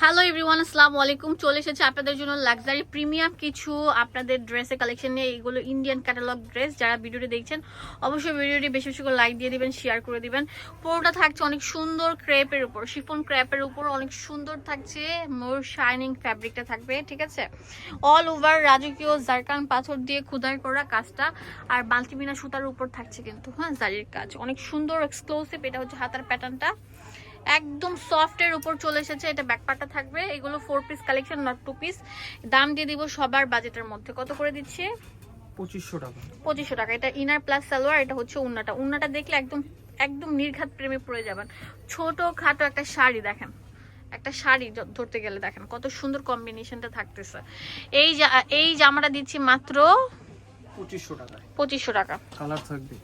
Hello everyone আসসালামু আলাইকুম। চলে এসেছে আপনাদের জন্য লাক্সারি প্রিমিয়াম কিছু আপনাদের ড্রেসের কালেকশন নিয়ে। এইগুলো ইন্ডিয়ান ক্যাটালগ ড্রেস যারা ভিডিওটি দেখছেন, অবশ্যই ভিডিওটি বেশি বেশি করে লাইক দিয়ে দিবেন শেয়ার করে দিবেন। পুরোটা থাকছে অনেক সুন্দর ক্রেপের উপর শিফন ক্রেপের উপর। অনেক সুন্দর থাকছে মোর শাইনিং ফ্যাব্রিকটা থাকবে, ঠিক আছে? অল ওভার রাজকীয় জারকান পাথর দিয়ে খুদাই করা কাজটা। আর বাল্টিমিনা সুতার উপর থাকছে কিন্তু হ্যাঁ জারির কাজ। অনেক সুন্দর এক্সক্লুসিভ এটা হচ্ছে হাতার প্যাটার্নটা একদম সফটের উপর চলে এসেছে এটা ব্যাকপার্টটা থাকবে। এগুলো four piece collection not two piece দাম দিয়ে দিব সবার বাজেটের মধ্যে। কত করে দিচ্ছি? পঁচিশশো টাকা। পঁচিশশো টাকা। এটা ইনার প্লাস সালোয়ার এটা হচ্ছে উন্নাটা। উন্নাটা দেখলে একদম একদম নির্ঘাত প্রেমে পড়ে যাবেন। ছোট খাটো একটা শাড়ি দেখেন। একটা শাড়ি ধরতে গেলে দেখেন কত সুন্দর কম্বিনেশনটা থাকতেছে। এই এই জামাটা দিচ্ছি মাত্র পঁচিশশো টাকায়। পঁচিশশো টাকা। কালার থাকবে।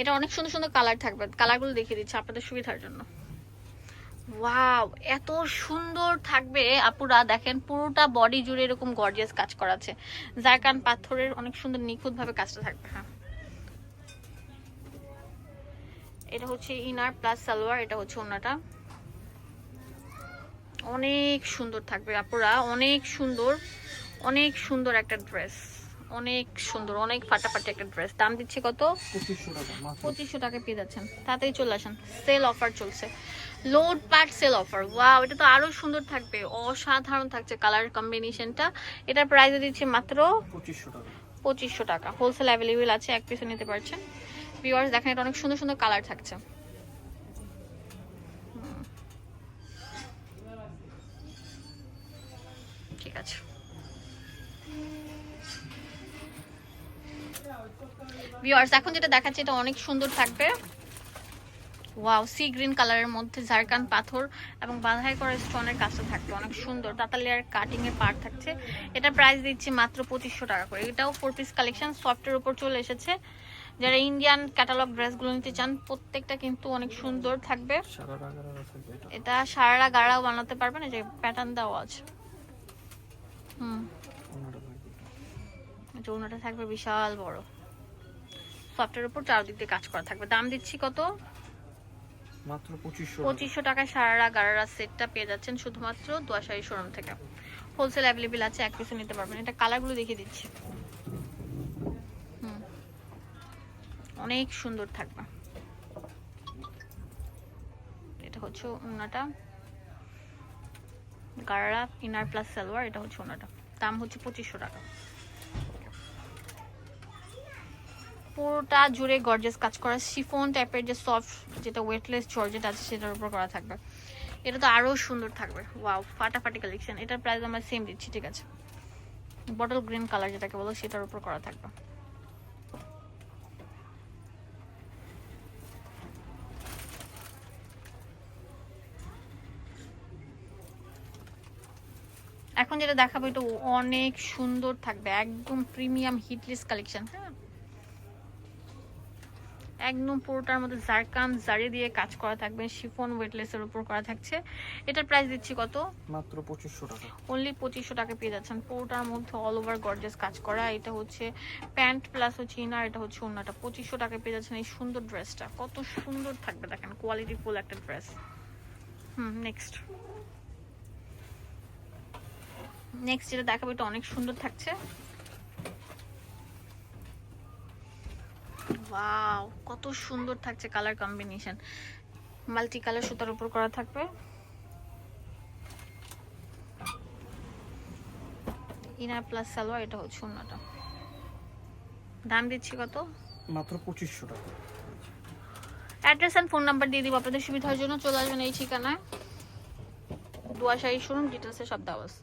এটা অনেক সুন্দর সুন্দর কালার থাকবে। কালারগুলো দেখিয়ে দিচ্ছি আপনাদের সুবিধার জন্য। ওয়াও এত সুন্দর থাকবে। আপুরা, দেখেন, পুরোটা বডি জুড়ে এরকম গর্জিয়াস কাজ করা আছে জারকান পাথরের অনেক সুন্দর নিখুঁত ভাবে কাজটা থাকবে হ্যাঁ। এটা হচ্ছে ইনার প্লাস সালোয়ার এটা হচ্ছে ওনাটা। অনেক সুন্দর থাকবে, আপুরা, অনেক সুন্দর অনেক সুন্দর একটা ড্রেস অনেক সুন্দর অনেক ফাটাফাটি একটা ড্রেস দাম দিচ্ছে কত? পঁচিশশো টাকা পেয়ে যাচ্ছেন। তাড়াতাড়ি চলে আসেন। সেল অফার চলছে। Load part sale offer wow এটা তো আরও সুন্দর থাকবে। অসাধারণ থাকছে কালার কম্বিনেশনটা এটার প্রাইস দিচ্ছে মাত্র পঁচিশশো টাকা। পঁচিশশো টাকা। হোলসেল অ্যাভেলেবেল আছে এক পিসে নিতে পারছেন। ভিউয়ার্স দেখেন এটা অনেক সুন্দর সুন্দর কালার থাকছে। ঠিক আছে। ভিউয়ার্স এখন যেটা দেখাচ্ছে, এটা অনেক সুন্দর থাকবে। ওয়াও সি গ্রিন কালারের মধ্যে ঝাড়খান পাথর এবং বাধাই করা স্টোনের কাজটা থাকবে। অনেক সুন্দর। তাতালিয়ার কাটিং এর পার্ট থাকছে। এটা প্রাইস দিচ্ছি মাত্র পঁচিশশো টাকা করে। এটাও ফোর পিস কালেকশন সফটের উপর চলে এসেছে। যারা ইন্ডিয়ান ক্যাটালগ ড্রেসগুলো নিতে চান, প্রত্যেকটা কিন্তু অনেক সুন্দর থাকবে। সারা এটা সারারা গাড়াও বানাতে পারবেন, এই যে প্যাটার্ন দেওয়া আছে। হুম। যৌনটা থাকবে বিশাল বড়। সফটের উপর চারদিক দিয়ে কাজ করা থাকবে। দাম দিচ্ছি কত? মাত্র পঁচিশশো পঁচিশশো টাকায় সারারা গারারা সেটটা পেয়ে যাচ্ছেন শুধুমাত্র দোয়াশাড়ি শোরুম থেকে। হোলসেল অ্যাভেলেবেল আছে এক পিসে নিতে পারবেন। এটা কালারগুলো দেখিয়ে দিচ্ছি। হুম। অনেক সুন্দর থাকবে। এটা হচ্ছে ওনাটা। গারারা ইনার প্লাস সালোয়ার এটা হচ্ছে ওনাটা। দাম হচ্ছে পঁচিশশো টাকা। পুরোটা জুড়ে গর্জেস কাজ করা। শিফন টাইপের যে সফট যেটা ওয়েটলেস জর্জেট আছে, সেটার উপর করা থাকবে। এটা তো আরও সুন্দর থাকবে। ওয়াও ফাটাফাটি কালেকশন এটার প্রাইস আমরা সেম দিচ্ছি, ঠিক আছে? বটল গ্রিন কালার যেটাকে বলো, সেটার উপর করা থাকবে। এখন যেটা দেখাবো, এটা অনেক সুন্দর থাকবে। একদম প্রিমিয়াম হিটলিস কালেকশন হ্যাঁ? একদম পুরোটার মধ্যে জারকান জারি দিয়ে কাজ করা থাকবে শিফন ওয়েটলেসের উপর করা থাকছে। এটার প্রাইস দিচ্ছি কত? মাত্র পঁচিশশো টাকা। অনলি পঁচিশশো টাকা পেয়ে যাচ্ছেন। পুরোটার মধ্যে অল ওভার গর্জেস কাজ করা। এটা হচ্ছে প্যান্ট প্লাস হচ্ছে ইনার এটা হচ্ছে ওনাটা পঁচিশশো টাকা পেয়ে যাচ্ছেন এই সুন্দর ড্রেসটা কত সুন্দর থাকবে দেখেন কোয়ালিটি ফুল একটা ড্রেস হুম নেক্সট নেক্সট যেটা দেখাবো এটা অনেক সুন্দর থাকছে। ওয়াও কত সুন্দর থাকছে কালার কম্বিনেশন মাল্টি কালার সুতার উপর করা থাকবে। ইনার প্লাস সালোয়ার এটা হচ্ছে অন্যটা দাম দিচ্ছি কত? মাত্র পঁচিশশো টাকা। অ্যাড্রেস অ্যান্ড ফোন নাম্বার দিয়ে দিব আপনাদের সুবিধার জন্য। চলে আসবেন এই ঠিকানায়। দুয়াশাহী শোরুম ডিটেলসে সব দেওয়া আছে।